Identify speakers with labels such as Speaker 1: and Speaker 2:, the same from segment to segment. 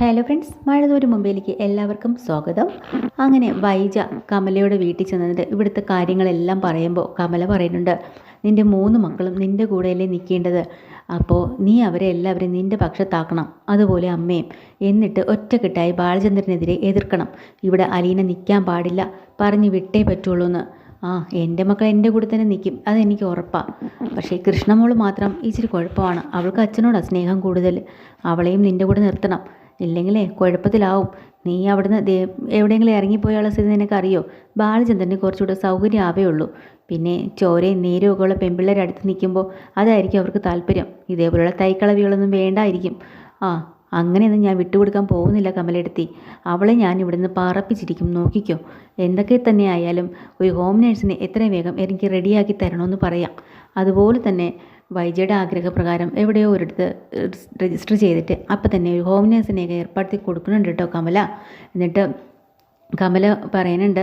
Speaker 1: Hello friends മഴതോരും മുമ്പിലേക്ക് എല്ലാവർക്കും സ്വാഗതം. അങ്ങനെ വൈജ കമലയുടെ വീട്ടിൽ ചെന്നിട്ട് ഇവിടുത്തെ കാര്യങ്ങളെല്ലാം പറയുമ്പോൾ കമല പറയുന്നുണ്ട് നിന്റെ മൂന്ന് മക്കളും നിന്റെ കൂടെയല്ലേ നിൽക്കേണ്ടത്. അപ്പോൾ നീ അവരെ എല്ലാവരും നിന്റെ പക്ഷത്താക്കണം. അതുപോലെ അമ്മയും. എന്നിട്ട് ഒറ്റക്കെട്ടായി ബാലചന്ദ്രനെതിരെ എതിർക്കണം. ഇവിടെ അലീന നിൽക്കാൻ പാടില്ല. പറഞ്ഞു വിട്ടേ പറ്റുള്ളൂ എന്ന് ആ എന്റെ മക്കൾ എന്റെ കൂടെ തന്നെ നിൽക്കും. അതെനിക്ക് ഉറപ്പാണ് പക്ഷേ കൃഷ്ണമോൾ മാത്രം ഇച്ചിരി കുഴപ്പമാണ്. അവൾക്ക് അച്ഛനോടാണ് സ്നേഹം കൂടുതൽ. അവളെയും നിന്റെ കൂടെ നിർത്തണം. ഇല്ലെങ്കിലേ കുഴപ്പത്തിലാവും. നീ അവിടുന്ന് എവിടെയെങ്കിലും ഇറങ്ങിപ്പോയുള്ള സ്ഥിതി നിനക്കറിയോ? ബാലചന്ദ്രന് കുറച്ചുകൂടെ സൗകര്യം ആവേ ഉള്ളൂ പിന്നെ ചോരയും നീരും ഒക്കെ ഉള്ള പെൺപിള്ളേരെ അടുത്ത് നിൽക്കുമ്പോൾ അതായിരിക്കും അവർക്ക് താല്പര്യം. ഇതേപോലെയുള്ള തൈക്കളവികളൊന്നും വേണ്ടായിരിക്കും. ആ അങ്ങനെയൊന്നും ഞാൻ വിട്ടുകൊടുക്കാൻ പോകുന്നില്ല കമലെടുത്തി. അവളെ ഞാൻ ഇവിടുന്ന് പാറപ്പിച്ചിരിക്കും. നോക്കിക്കോ. എന്തൊക്കെ തന്നെ ആയാലും ഒരു ഹോം നേഴ്സിനെ എത്രയും വേഗം എനിക്ക് റെഡിയാക്കി തരണമെന്ന് പറയാം. അതുപോലെ തന്നെ വൈജയുടെ ആഗ്രഹപ്രകാരം എവിടെയോ ഒരിടത്ത് രജിസ്റ്റർ ചെയ്തിട്ട് അപ്പം തന്നെ ഒരു ഹോം നേഴ്സിനെയൊക്കെ ഏർപ്പെടുത്തി കൊടുക്കുന്നുണ്ട് കേട്ടോ കമല. എന്നിട്ട് കമല പറയുന്നുണ്ട്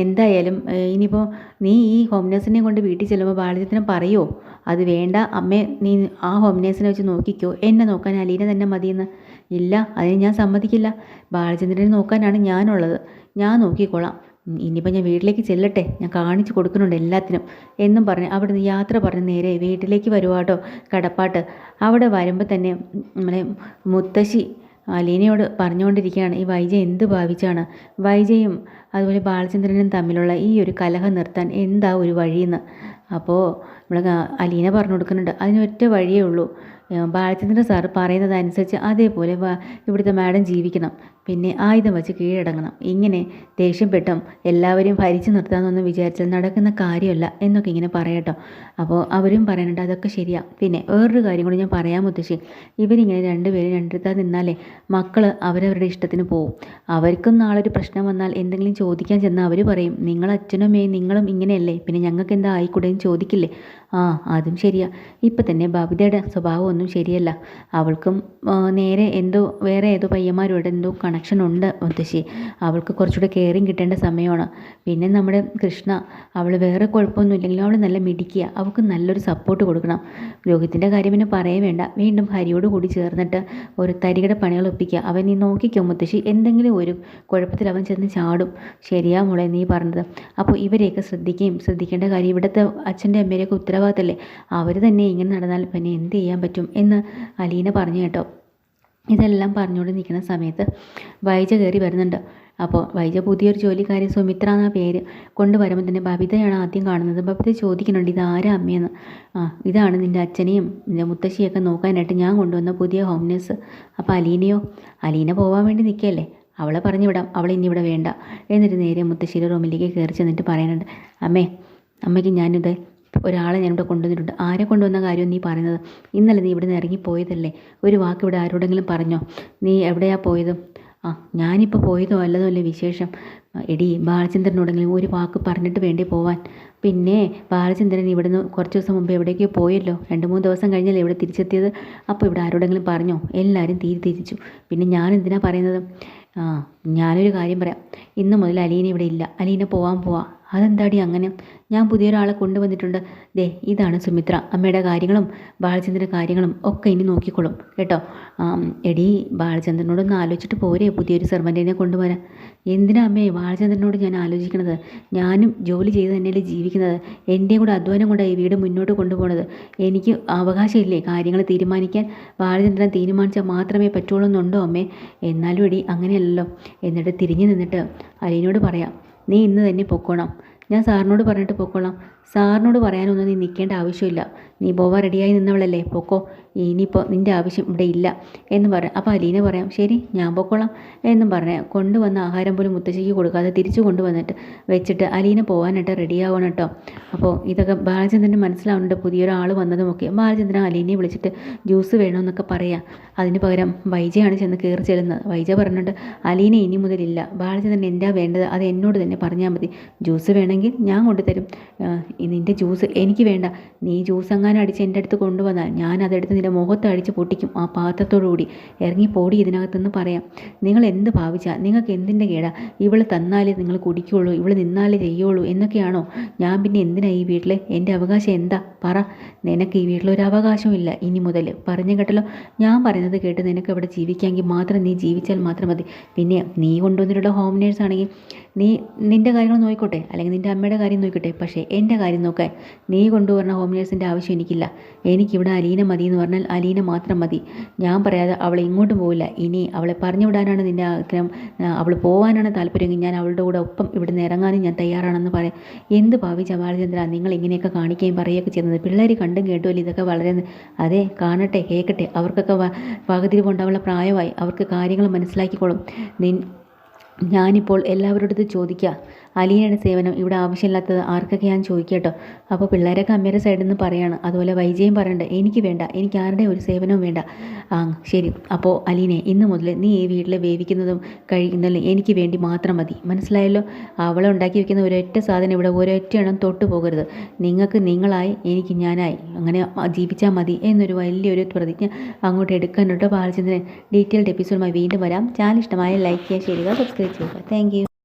Speaker 1: എന്തായാലും ഇനിയിപ്പോൾ നീ ഈ ഹോം നേഴ്സിനെ കൊണ്ട് വീട്ടിൽ ചെല്ലുമ്പോൾ ബാലചന്ദ്രൻ പറയുമോ അത് വേണ്ട അമ്മേ നീ ആ ഹോം നേഴ്സിനെ വെച്ച് നോക്കിക്കോ. എന്നെ നോക്കാൻ അലീനെ തന്നെ മതിയെന്ന്. ഇല്ല അതിന് ഞാൻ സമ്മതിക്കില്ല. ബാലചന്ദ്രനെ നോക്കാനാണ് ഞാനുള്ളത്. ഞാൻ നോക്കിക്കോളാം. ഇനിയിപ്പോൾ ഞാൻ വീട്ടിലേക്ക് ചെല്ലട്ടെ? ഞാൻ കാണിച്ചു കൊടുക്കുന്നുണ്ട് എല്ലാത്തിനും. എന്നും പറഞ്ഞ് അവിടുന്ന് യാത്ര പറഞ്ഞ് നേരെ വീട്ടിലേക്ക് വരുവാട്ടോ കടപ്പാട്ട്. അവിടെ വരുമ്പോൾ തന്നെ നമ്മളെ മുത്തശ്ശി അലീനയോട് പറഞ്ഞുകൊണ്ടിരിക്കുകയാണ് ഈ വൈജ എന്ത് ഭാവിച്ചാണ്? വൈജയും അതുപോലെ ബാലചന്ദ്രനും തമ്മിലുള്ള ഈ ഒരു കലഹം നിർത്താൻ എന്താ ഒരു വഴിയെന്ന്? അപ്പോൾ നമ്മൾ അലീന പറഞ്ഞു കൊടുക്കുന്നുണ്ട് അതിനൊറ്റ വഴിയേ ഉള്ളൂ. ബാലചന്ദ്രൻ സാറ് പറയുന്നതനുസരിച്ച് അതേപോലെ ഇവിടുത്തെ മാഡം ജീവിക്കണം. പിന്നെ ആയുധം വെച്ച് കീഴടങ്ങണം. ഇങ്ങനെ ദേഷ്യം ദേഷ്യപ്പെട്ടും എല്ലാവരും ഭരിച്ചു നിർത്താമെന്നൊന്നും വിചാരിച്ചാൽ നടക്കുന്ന കാര്യമല്ല എന്നൊക്കെ ഇങ്ങനെ പറയട്ടോ അപ്പോൾ അവരും പറയുന്നുണ്ട് അതൊക്കെ ശരിയാണ് പിന്നെ വേറൊരു കാര്യം കൂടി ഞാൻ പറയാൻ മുത്തശ്ശി. ഇവരിങ്ങനെ രണ്ടുപേരും രണ്ടിടത്താ നിന്നാലേ മക്കൾ അവരവരുടെ ഇഷ്ടത്തിന് പോവും. അവർക്കും നാളെ ഒരു പ്രശ്നം വന്നാൽ എന്തെങ്കിലും ചോദിക്കാൻ ചെന്നാൽ അവർ പറയും നിങ്ങൾ അച്ഛനും നിങ്ങളും ഇങ്ങനെയല്ലേ? പിന്നെ ഞങ്ങൾക്ക് എന്താ ആയിക്കൂടെയും ചോദിക്കില്ലേ? ആ അതും ശരിയാ. ഇപ്പം തന്നെ ബബിതയുടെ സ്വഭാവം ശരിയല്ല. അവൾക്കും നേരെ എന്തോ വേറെ ഏതോ പയ്യന്മാരോട് എന്തോ കണക്ഷൻ ഉണ്ട് മുത്തശ്ശി. അവൾക്ക് കുറച്ചുകൂടെ കെയറിങ് കിട്ടേണ്ട സമയമാണ്. പിന്നെ നമ്മുടെ കൃഷ്ണ അവൾ വേറെ കുഴപ്പമൊന്നും ഇല്ലെങ്കിലും അവൾ നല്ല മിടിക്കുക അവൾക്ക് നല്ലൊരു സപ്പോർട്ട് കൊടുക്കണം. രോഹിത്തിന്റെ കാര്യം പിന്നെ പറയേ വേണ്ട. വീണ്ടും ഹരിയോട് കൂടി ചേർന്നിട്ട് ഒരു തരികിട പണികൾ ഒപ്പിക്കുക. അവൻ നീ നോക്കിക്കോ മുത്തശ്ശി. എന്തെങ്കിലും ഒരു കുഴപ്പത്തിൽ അവൻ ചെന്ന് ചാടും. ശരിയാ മോളെ നീ പറഞ്ഞത്. അപ്പോൾ ഇവരെയൊക്കെ ശ്രദ്ധിക്കുകയും ശ്രദ്ധിക്കേണ്ട കാര്യം ഇവിടുത്തെ അച്ഛന്റെ അമ്മയുടെയൊക്കെ ഉത്തരവാദിത്തമല്ലേ അവർ തന്നെ ഇങ്ങനെ നടന്നാൽ പിന്നെ എന്ത് ചെയ്യാൻ പറ്റും? എന്ന് അലീന പറഞ്ഞു കേട്ടോ. ഇതെല്ലാം പറഞ്ഞുകൊണ്ട് നിൽക്കുന്ന സമയത്ത് വൈജ കയറി വരുന്നുണ്ട്. അപ്പോൾ വൈജ പുതിയൊരു ജോലിക്കാരി സുമിത്ര എന്ന പേര്. കൊണ്ടുവരുമ്പോൾ തന്നെ ബബിതയാണ് ആദ്യം കാണുന്നത്. ബബിത ചോദിക്കുന്നുണ്ട് ഇത് ആരാ അമ്മയെന്ന്? ആ ഇതാണ് നിന്റെ അച്ഛനെയും നിന്റെ മുത്തശ്ശിയൊക്കെ നോക്കാനായിട്ട് ഞാൻ കൊണ്ടുവന്ന പുതിയ ഹോം നേഴ്സ് അപ്പോൾ അലീനയോ? അലീന പോകാൻ വേണ്ടി നിൽക്കുകയല്ലേ അവളെ പറഞ്ഞു വിടാം. അവൾ ഇനി ഇവിടെ വേണ്ട. എന്നിട്ട് നേരെ മുത്തശ്ശിയുടെ റൂമിലേക്ക് കയറി ചെന്നിട്ട് പറയുന്നുണ്ട് അമ്മേ അമ്മയ്ക്ക് ഞാനിത് ഒരാളെ ഞാനിവിടെ കൊണ്ടുവന്നിട്ടുണ്ട്. ആരെ കൊണ്ടുവന്ന കാര്യം നീ പറയുന്നത്? ഇന്നലെ നീ ഇവിടെ നിന്ന് ഇറങ്ങിപ്പോയതല്ലേ? ഒരു വാക്ക് ഇവിടെ ആരോടെങ്കിലും പറഞ്ഞോ? നീ എവിടെയാ പോയത്? ആ ഞാനിപ്പോൾ പോയതോ അല്ലതോ അല്ലേ വിശേഷം? എടി ബാലചന്ദ്രനോടെങ്കിലും ഒരു വാക്ക് പറഞ്ഞിട്ട് വേണ്ടി പോവാൻ. പിന്നെ ബാലചന്ദ്രൻ ഇവിടുന്ന് കുറച്ച് ദിവസം മുമ്പ് എവിടേക്കോ പോയല്ലോ. രണ്ട് മൂന്ന് ദിവസം കഴിഞ്ഞല്ലേ ഇവിടെ തിരിച്ചെത്തിയത്. അപ്പോൾ ഇവിടെ ആരോടെങ്കിലും പറഞ്ഞോ? എല്ലാവരും തീരി തിരിച്ചു. പിന്നെ ഞാൻ എന്തിനാ പറയുന്നത്? ആ ഞാനൊരു കാര്യം പറയാം. ഇന്ന് മുതൽ അലീന ഇവിടെ ഇല്ല. അലീന പോവാൻ പോവാ. അതെന്താടി അങ്ങനെ? ഞാൻ പുതിയൊരാളെ കൊണ്ടുവന്നിട്ടുണ്ട്. ദേ ഇതാണ് സുമിത്ര. അമ്മയുടെ കാര്യങ്ങളും ബാലചന്ദ്രന്റെ കാര്യങ്ങളും ഒക്കെ ഇനി നോക്കിക്കോളും. കേട്ടോ? എടി ബാലചന്ദ്രനോടൊന്ന് ആലോചിച്ചിട്ട് പോരെ പുതിയൊരു സെർവന്റിനെ കൊണ്ടുവരാൻ. എന്തിനാ അമ്മേ ബാലചന്ദ്രനോട് ഞാൻ ആലോചിക്കണത്? ഞാനും ജോലി ചെയ്ത് തന്നെയല്ലേ ജീവിക്കുന്നത്. എന്റെയും കൂടെ അധ്വാനം കൊണ്ട് ഈ വീട് മുന്നോട്ട് കൊണ്ടുപോകുന്നത് എനിക്ക് അവകാശമില്ലേ കാര്യങ്ങൾ തീരുമാനിക്കാൻ? ബാലചന്ദ്രൻ തീരുമാനിച്ചാൽ മാത്രമേ പറ്റുള്ളൂ എന്നുണ്ടോ അമ്മേ? എന്നാലും എടി അങ്ങനെയല്ലല്ലോ. എന്നിട്ട് തിരിഞ്ഞു നിന്നിട്ട് അലീനോട് പറയാം നീ ഇന്ന് തന്നെ പൊക്കോണം. ഞാൻ സാറിനോട് പറഞ്ഞിട്ട് പൊക്കോളാം. സാറിനോട് പറയാനൊന്നും നീ നിൽക്കേണ്ട ആവശ്യമില്ല. നീ പോവാൻ റെഡിയായി നിന്നവളല്ലേ? പൊക്കോ. ഇനിയിപ്പോൾ നിന്റെ ആവശ്യം ഇവിടെ ഇല്ല എന്ന് പറയാം അപ്പോൾ അലീന പറയാം ശരി ഞാൻ പൊക്കോളാം എന്നും പറഞ്ഞ് കൊണ്ടുവന്ന ആഹാരം പോലും മുത്തശ്ശിക്ക് കൊടുക്കാതെ തിരിച്ചു കൊണ്ടുവന്നിട്ട് വെച്ചിട്ട് അലീന പോകാനായിട്ട് റെഡിയാവണം കേട്ടോ. അപ്പോൾ ഇതൊക്കെ ബാലചന്ദ്രന് മനസ്സിലാവുന്നുണ്ട്. പുതിയൊരാൾ വന്നതുമൊക്കെ. ബാലചന്ദ്രൻ അലീനയെ വിളിച്ചിട്ട് ജ്യൂസ് വേണമെന്നൊക്കെ പറയാം. അതിന് പകരം വൈജയാണ് ചെന്ന് കയറി ചെല്ലുന്നത് വൈജ പറഞ്ഞിട്ട് അലീന ഇനി മുതലില്ല. ബാലചന്ദ്രൻ എന്താ വേണ്ടത് അത് എന്നോട് തന്നെ പറഞ്ഞാൽ മതി. ജ്യൂസ് വേണമെങ്കിൽ ഞാൻ കൊണ്ടുതരും. നിന്റെ ജ്യൂസ് എനിക്ക് വേണ്ട. നീ ജ്യൂസ് എങ്ങാനും അടിച്ച് എന്റെ അടുത്ത് കൊണ്ടുവന്നാൽ ഞാൻ അതെടുത്ത് നിന്റെ മുഖത്ത് അടിച്ച് പൊട്ടിക്കും ആ പാത്രത്തോടുകൂടി. ഇറങ്ങി പോടി ഇതിനകത്തുനിന്ന് പറയാം. നിങ്ങൾ എന്ത് ഭാവിച്ചാൽ നിങ്ങൾക്ക് എന്തിന്റെ കേടാ? ഇവൾ തന്നാലേ നിങ്ങൾ കുടിക്കുള്ളൂ ഇവൾ നിന്നാലേ ചെയ്യുള്ളൂ എന്നൊക്കെയാണോ? ഞാൻ പിന്നെ എന്തിനാ ഈ വീട്ടിൽ എന്റെ അവകാശം എന്താ? പറ. നിനക്ക് ഈ വീട്ടിലൊരു അവകാശവും ഇല്ല. ഇനി മുതൽ പറഞ്ഞു കേട്ടല്ലോ? ഞാൻ പറയുന്നത് കേട്ട് നിനക്ക് ഇവിടെ ജീവിക്കാമെങ്കിൽ മാത്രം നീ ജീവിച്ചാൽ മാത്രം മതി. പിന്നെ നീ കൊണ്ടുവന്നിട്ടുള്ള ഹോം നേഴ്സ് ആണെങ്കിൽ നീ നിന്റെ കാര്യങ്ങൾ നോക്കിക്കോട്ടെ അല്ലെങ്കിൽ നിന്റെ അമ്മയുടെ കാര്യം നോക്കിക്കോട്ടെ പക്ഷേ എന്റെ കാര്യം നോക്കാൻ നീ കൊണ്ടുവരുന്ന ഹോം നേഴ്സിന്റെ ആവശ്യം എനിക്കില്ല. എനിക്കിവിടെ അലീന മതി എന്ന് പറഞ്ഞാൽ അലീന മാത്രം മതി. ഞാൻ പറയാതെ അവൾ ഇങ്ങോട്ടും പോവില്ല. ഇനി അവളെ പറഞ്ഞു വിടാനാണ് നിന്റെ ആഗ്രഹം. അവൾ പോകാനാണ് താല്പര്യമെങ്കിൽ ഞാൻ അവളുടെ കൂടെ ഒപ്പം ഇവിടുന്ന് ഇറങ്ങാനും ഞാൻ തയ്യാറാണെന്ന് പറയാം. എന്ത് ഭാവി ജവാലചന്ദ്ര നിങ്ങൾ ഇങ്ങനെയൊക്കെ കാണിക്കുകയും പറയുകയൊക്കെ ചെയ്യുന്നത്? പിള്ളേർ കണ്ടും കേട്ടുമല്ലോ ഇതൊക്കെ വളരെ അതെ കാണട്ടെ കേൾക്കട്ടെ. അവർക്കൊക്കെ പകുതി കൊണ്ടാവുള്ള പ്രായമായി. അവർക്ക് കാര്യങ്ങൾ മനസ്സിലാക്കിക്കോളും. നിൻ ഞാനിപ്പോൾ എല്ലാവരോടും ചോദിക്കുക അലീനയുടെ സേവനം ഇവിടെ ആവശ്യമില്ലാത്തത് ആർക്കൊക്കെ ഞാൻ ചോദിക്കട്ടോ? അപ്പോൾ പിള്ളേരൊക്കെ അമ്മയുടെ സൈഡിൽ നിന്ന് പറയാണ്. അതുപോലെ വൈജയും പറയണ്ട എനിക്ക് വേണ്ട എനിക്ക് ആരുടെ ഒരു സേവനവും വേണ്ട. ആ ശരി. അപ്പോൾ അലീനെ ഇന്ന് മുതൽ നീ ഈ വീട്ടിൽ വേവിക്കുന്നതും കഴിക്കുന്നതും എനിക്ക് വേണ്ടി മാത്രം മതി. മനസ്സിലായല്ലോ? അവളെ ഉണ്ടാക്കി വെക്കുന്ന ഒരൊറ്റ സാധനം ഇവിടെ ഒരൊറ്റ എണ്ണം തൊട്ട് പോകരുത്. നിങ്ങൾക്ക് നിങ്ങളായി എനിക്ക് ഞാനായി. അങ്ങനെ ജീവിച്ചാൽ മതി എന്നൊരു വലിയൊരു പ്രതിജ്ഞ അങ്ങോട്ട് എടുക്കാനുണ്ടോ. ബാലചന്ദ്രൻ ഡീറ്റെയിൽഡ് എപ്പിസോഡുമായി വീണ്ടും വരാം. ചാനൽ ഇഷ്ടമായ ലൈക്ക് ചെയ്യുക ഷെയർ ചെയ്യുക സബ്സ്ക്രൈബ് ചെയ്യുക. താങ്ക്